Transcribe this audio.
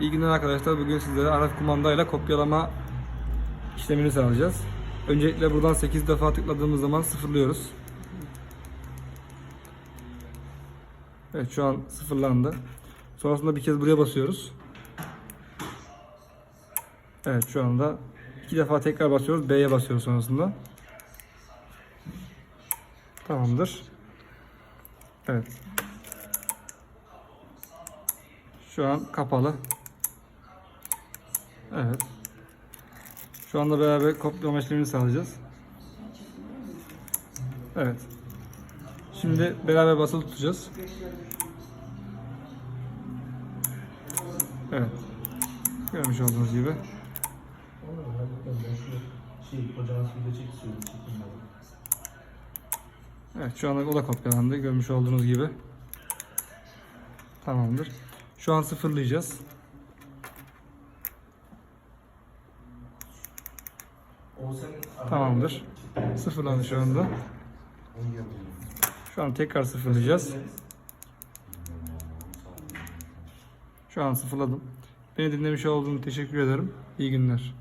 İyi günler arkadaşlar. Bugün sizlere RF kumandayla kopyalama işlemini sağlayacağız. Öncelikle buradan 8 defa tıkladığımız zaman sıfırlıyoruz. Evet şu an sıfırlandı. Sonrasında bir kez buraya basıyoruz. Evet şu anda iki defa tekrar basıyoruz. B'ye basıyoruz sonrasında. Tamamdır. Evet. Şu an kapalı. Evet. Şu anda beraber kopyalama işlemini sağlayacağız. Evet. Şimdi beraber basılı tutacağız. Evet. Görmüş olduğunuz gibi. Evet şu anda o da kopyalandı. Görmüş olduğunuz gibi. Tamamdır. Şu an sıfırlayacağız. O senin Tamamdır. Sıfırlandı şu anda. Şu an tekrar sıfırlayacağız. Şu an sıfırladım. Beni dinlemiş olduğunuz teşekkür ederim. İyi günler.